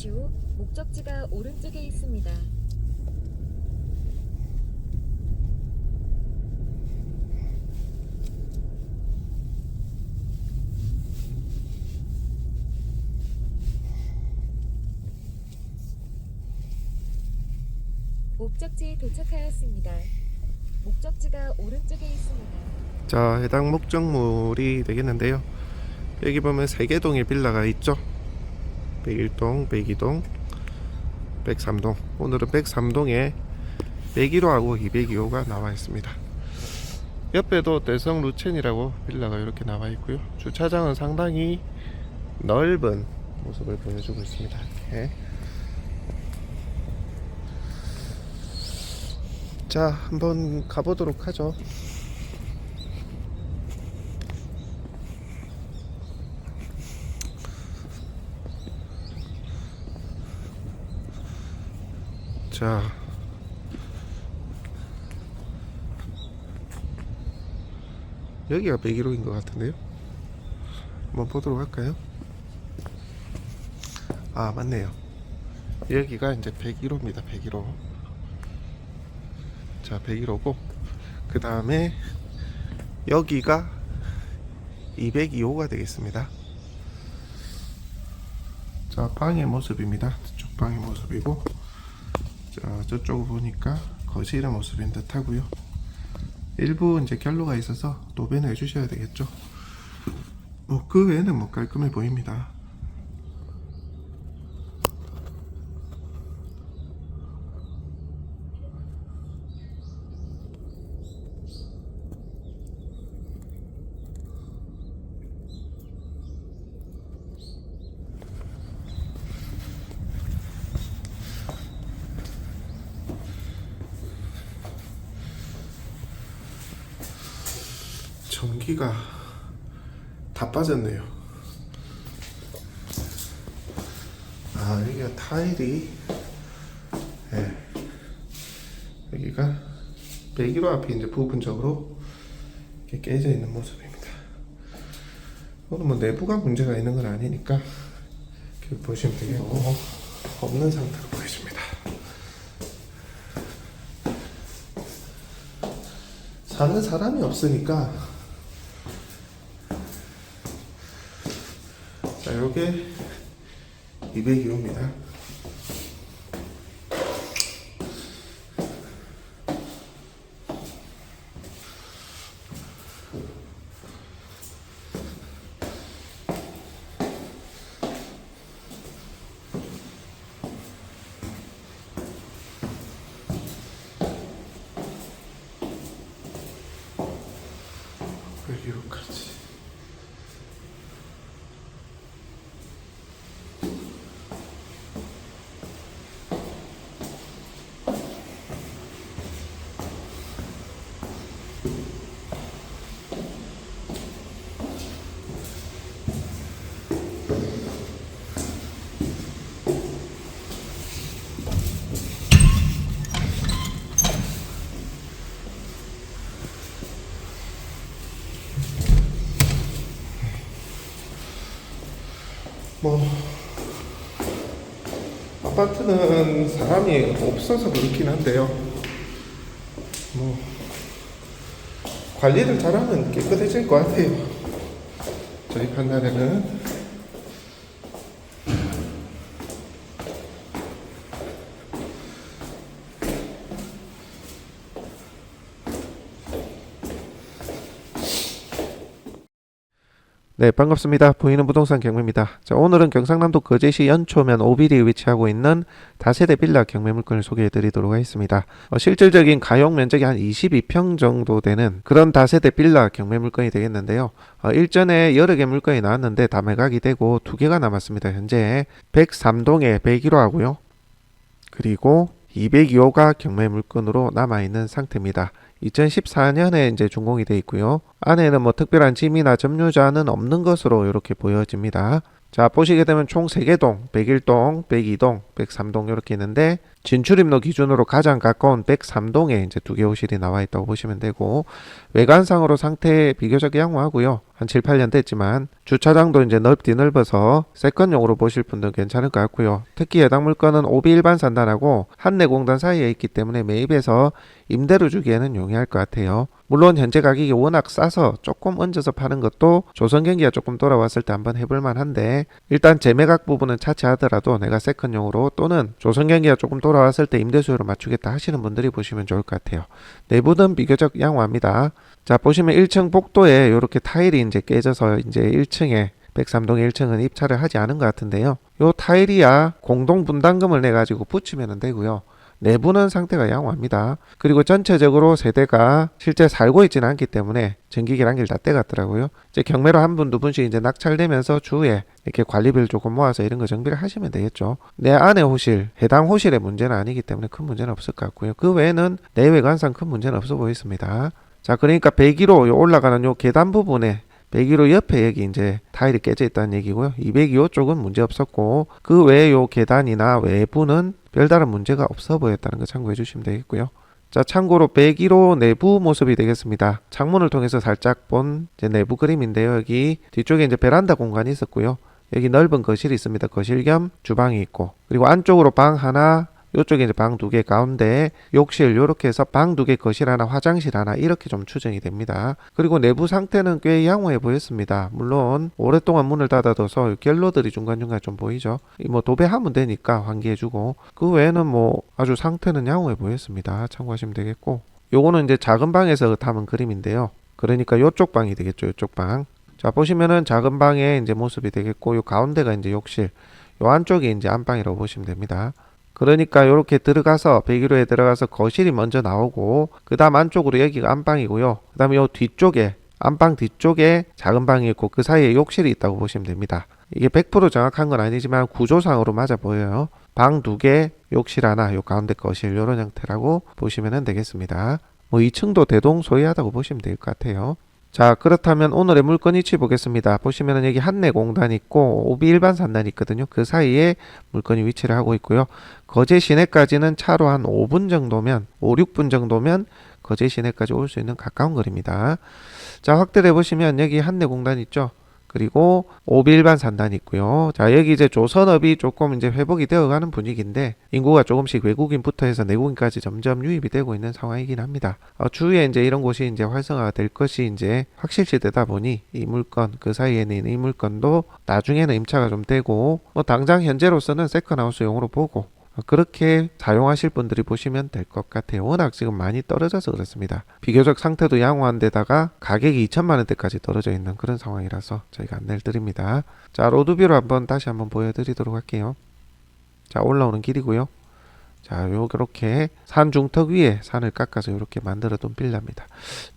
잠시 후 목적지가 오른쪽에 있습니다. 목적지에 도착하였습니다. 목적지가 오른쪽에 있습니다. 자, 해당 목적물이 되겠는데요. 여기 보면 세계동의 빌라가 있죠. 101동, 102동, 103동. 오늘은 103동에 101호하고 202호가 나와 있습니다. 옆에도 대성 루첸이라고 빌라가 이렇게 나와 있고요. 주차장은 상당히 넓은 모습을 보여주고 있습니다. 이렇게. 자, 한번 가보도록 하죠. 자. 여기가 101호인 것 같은데요? 한번 보도록 할까요? 아, 맞네요. 여기가 이제 101호입니다. 101호. 자, 101호고, 그 다음에 여기가 202호가 되겠습니다. 자, 방의 모습입니다. 저쪽 방의 모습이고, 자, 저쪽을 보니까 거실의 모습인 듯 하고요. 일부 이제 결로가 있어서 도배는 해주셔야 되겠죠. 뭐, 그 외에는 뭐 깔끔해 보입니다. 전기가 다 빠졌네요. 아 여기가 타일이 예. 여기가 101호 앞이 이제 부분적으로 이렇게 깨져 있는 모습입니다. 오늘 뭐 내부가 문제가 있는 건 아니니까 이렇게 보시면 되겠고 없는 상태로 보여집니다. 사는 사람이 없으니까 자 요게 202호입니다 여기로까지 뭐 아파트는 사람이 없어서 그렇긴 한데요. 뭐 관리를 잘하면 깨끗해질 것 같아요. 저희 판단에는 네, 반갑습니다. 보이는 부동산 경매입니다. 자, 오늘은 경상남도 거제시 연초면 오비리에 위치하고 있는 다세대 빌라 경매 물건을 소개해 드리도록 하겠습니다. 어, 실질적인 가용 면적이 한 22평 정도 되는 그런 다세대 빌라 경매 물건이 되겠는데요. 어, 일전에 여러 개 물건이 나왔는데 다 매각이 되고 두 개가 남았습니다. 현재 103동에 101호 하고요. 그리고 202호가 경매 물건으로 남아 있는 상태입니다. 2014년에 이제 준공이 돼 있고요. 안에는 뭐 특별한 짐이나 점유자는 없는 것으로 이렇게 보여집니다. 자 보시게 되면 총 3개 동 101동, 102동, 103동 이렇게 있는데 진출입로 기준으로 가장 가까운 103동에 이제 두 개 호실이 나와 있다고 보시면 되고 외관상으로 상태 비교적 양호하고요. 한 7, 8년 됐지만 주차장도 이제 넓디 넓어서 세컨용으로 보실 분들 괜찮을 것 같고요. 특히 해당 물건은 오비 일반 산단하고 한내공단 사이에 있기 때문에 매입해서 임대로 주기에는 용이할 것 같아요. 물론 현재 가격이 워낙 싸서 조금 얹어서 파는 것도 조선 경기가 조금 돌아왔을 때 한번 해볼 만한데 일단 재매각 부분은 차치하더라도 내가 세컨용으로 또는 조선 경기가 조금 돌아 왔을 때 임대수요로 맞추겠다 하시는 분들이 보시면 좋을 것 같아요. 내부는 비교적 양호합니다. 자 보시면 1층 복도에 이렇게 타일이 이제 깨져서 이제 1층에 103동 1층은 입찰을 하지 않은 것 같은데요. 요 타일이야 공동 분담금을 내 가지고 붙이면 되고요. 내부는 상태가 양호합니다. 그리고 전체적으로 세대가 실제 살고 있지는 않기 때문에 전기 계량기를 다 떼갔더라고요. 이제 경매로 한 분 두 분씩 이제 낙찰되면서 주에 이렇게 관리비를 조금 모아서 이런 거 정비를 하시면 되겠죠. 내 안의 호실, 해당 호실의 문제는 아니기 때문에 큰 문제는 없을 것 같고요. 그 외에는 내외관상 큰 문제는 없어 보였습니다. 자, 그러니까 102로 요 올라가는 요 계단 부분에 102호 옆에 여기 이제 타일이 깨져 있다는 얘기고요. 202호 쪽은 문제 없었고 그 외에 요 계단이나 외부는 별다른 문제가 없어 보였다는 거 참고해 주시면 되겠고요. 자, 참고로 101호 내부 모습이 되겠습니다. 창문을 통해서 살짝 본 내부 그림인데요. 여기 뒤쪽에 이제 베란다 공간이 있었고요. 여기 넓은 거실이 있습니다. 거실 겸 주방이 있고 그리고 안쪽으로 방 하나 요쪽에 이제 방 두 개 가운데 욕실 요렇게 해서 방 두 개 거실 하나 화장실 하나 이렇게 좀 추정이 됩니다. 그리고 내부 상태는 꽤 양호해 보였습니다. 물론 오랫동안 문을 닫아둬서 갤러들이 중간중간 좀 보이죠. 이뭐 도배하면 되니까 환기해주고 그 외에는 뭐 아주 상태는 양호해 보였습니다. 참고하시면 되겠고 요거는 이제 작은 방에서 담은 그림인데요. 그러니까 요쪽 방이 되겠죠. 요쪽 방. 자 보시면은 작은 방의 이제 모습이 되겠고 요 가운데가 이제 욕실 요 안쪽이 이제 안방이라고 보시면 됩니다. 그러니까 이렇게 들어가서 101호에 들어가서 거실이 먼저 나오고 그 다음 안쪽으로 여기가 안방이고요. 그 다음에 요 뒤쪽에 안방 뒤쪽에 작은 방이 있고 그 사이에 욕실이 있다고 보시면 됩니다. 이게 100% 정확한 건 아니지만 구조상으로 맞아 보여요. 방 두 개, 욕실 하나, 요 가운데 거실 이런 형태라고 보시면 되겠습니다. 뭐 2층도 대동소이하다고 보시면 될 것 같아요. 자 그렇다면 오늘의 물건 위치 보겠습니다. 보시면은 여기 한내 공단 있고 오비 일반 산단 있거든요. 그 사이에 물건이 위치를 하고 있고요. 거제 시내까지는 차로 한 5분 정도면 5, 6분 정도면 거제 시내까지 올 수 있는 가까운 거리입니다. 자 확대해 보시면 여기 한내 공단 있죠. 그리고 오비 일반 산단이 있고요. 자 여기 이제 조선업이 조금 이제 회복이 되어가는 분위기인데 인구가 조금씩 외국인부터 해서 내국인까지 점점 유입이 되고 있는 상황이긴 합니다. 어, 주위에 이제 이런 곳이 이제 활성화가 될 것이 이제 확실시 되다 보니 이 물건 그 사이에는 있는 이 물건도 나중에는 임차가 좀 되고 뭐 당장 현재로서는 세컨하우스용으로 보고 어, 그렇게 사용하실 분들이 보시면 될 것 같아요. 워낙 지금 많이 떨어져서 그렇습니다. 비교적 상태도 양호한 데다가 가격이 2천만 원대까지 떨어져 있는 그런 상황이라서 저희가 안내를 드립니다. 자, 로드뷰로 한번 다시 한번 보여드리도록 할게요. 자, 올라오는 길이고요. 자, 요렇게 산 중턱 위에 산을 깎아서 이렇게 만들어 둔 빌라입니다.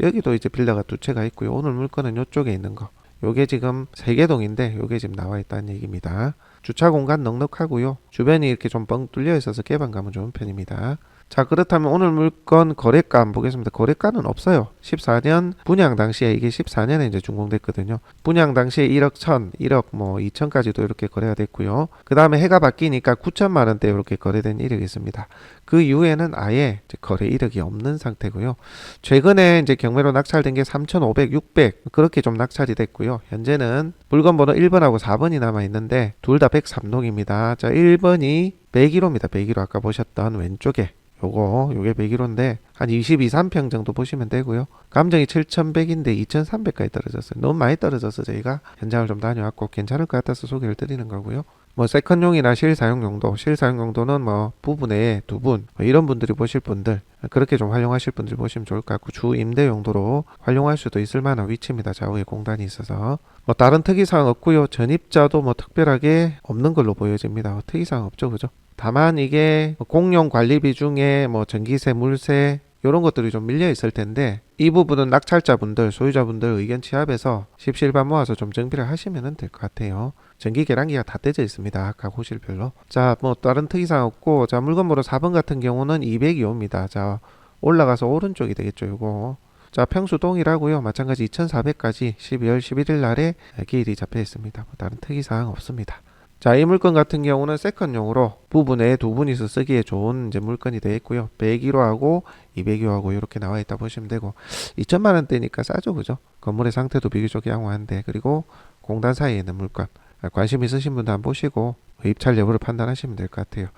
여기도 이제 빌라가 두 채가 있고요. 오늘 물건은 요쪽에 있는 거. 요게 지금 세개동인데 요게 지금 나와 있다는 얘기입니다. 주차 공간 넉넉하고요. 주변이 이렇게 좀 뻥 뚫려 있어서 개방감은 좋은 편입니다. 자 그렇다면 오늘 물건 거래가 한번 보겠습니다. 거래가는 없어요. 14년 분양 당시에 이게 14년에 이제 준공됐거든요. 분양 당시에 1억 1천, 1억 뭐 2천까지도 이렇게 거래가 됐고요. 그 다음에 해가 바뀌니까 9천만 원대 이렇게 거래된 이력이 있습니다. 그 이후에는 아예 거래 이력이 없는 상태고요. 최근에 이제 경매로 낙찰된 게 3,500, 600 그렇게 좀 낙찰이 됐고요. 현재는 물건 번호 1번하고 4번이 남아 있는데 둘 다 103동입니다. 자 1번이 101호입니다. 101호 아까 보셨던 왼쪽에 요거 요게 101호인데 한 22, 3평 정도 보시면 되고요. 감정이 7,100인데 2,300까지 떨어졌어요. 너무 많이 떨어져서 저희가 현장을 좀 다녀왔고 괜찮을 것 같아서 소개를 드리는 거고요. 뭐 세컨용이나 실사용 용도, 실사용 용도는 뭐 부부에 두 분, 뭐 이런 분들이 보실 분들 그렇게 좀 활용하실 분들 보시면 좋을 것 같고 주 임대 용도로 활용할 수도 있을 만한 위치입니다. 좌우에 공간이 있어서 뭐 다른 특이사항 없고요. 전입자도 뭐 특별하게 없는 걸로 보여집니다. 뭐 특이사항 없죠, 그죠? 다만 이게 공용 관리비 중에 뭐 전기세, 물세 이런 것들이 좀 밀려 있을 텐데 이 부분은 낙찰자분들, 소유자분들 의견 취합해서 십실반 모아서 좀 정비를 하시면 될 것 같아요. 전기 계량기가 다 떼져 있습니다. 각 호실별로. 자, 뭐 다른 특이사항 없고 자 물건 번호 4번 같은 경우는 202호입니다. 자 올라가서 오른쪽이 되겠죠. 요거 자, 평수 동일하고요. 마찬가지 2,400까지 12월 11일 날에 기일이 잡혀 있습니다. 뭐 다른 특이 사항 없습니다. 자, 이 물건 같은 경우는 세컨용으로 부분에 두 분이서 쓰기에 좋은 이제 물건이 되어 있고요. 101호하고 202호하고 이렇게 나와 있다 보시면 되고 2천만 원대니까 싸죠, 그죠? 건물의 상태도 비교적 양호한데 그리고 공단 사이에 있는 물건 아, 관심 있으신 분도 한번 보시고 입찰 여부를 판단하시면 될 것 같아요.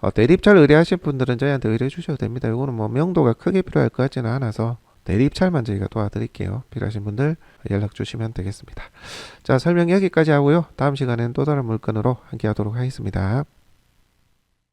어, 대립찰 의뢰하실 분들은 저희한테 의뢰해 주셔도 됩니다. 이거는 뭐 명도가 크게 필요할 것 같지는 않아서 대립찰만 저희가 도와드릴게요. 필요하신 분들 연락 주시면 되겠습니다. 자, 설명 여기까지 하고요. 다음 시간에는 또 다른 물건으로 함께 하도록 하겠습니다.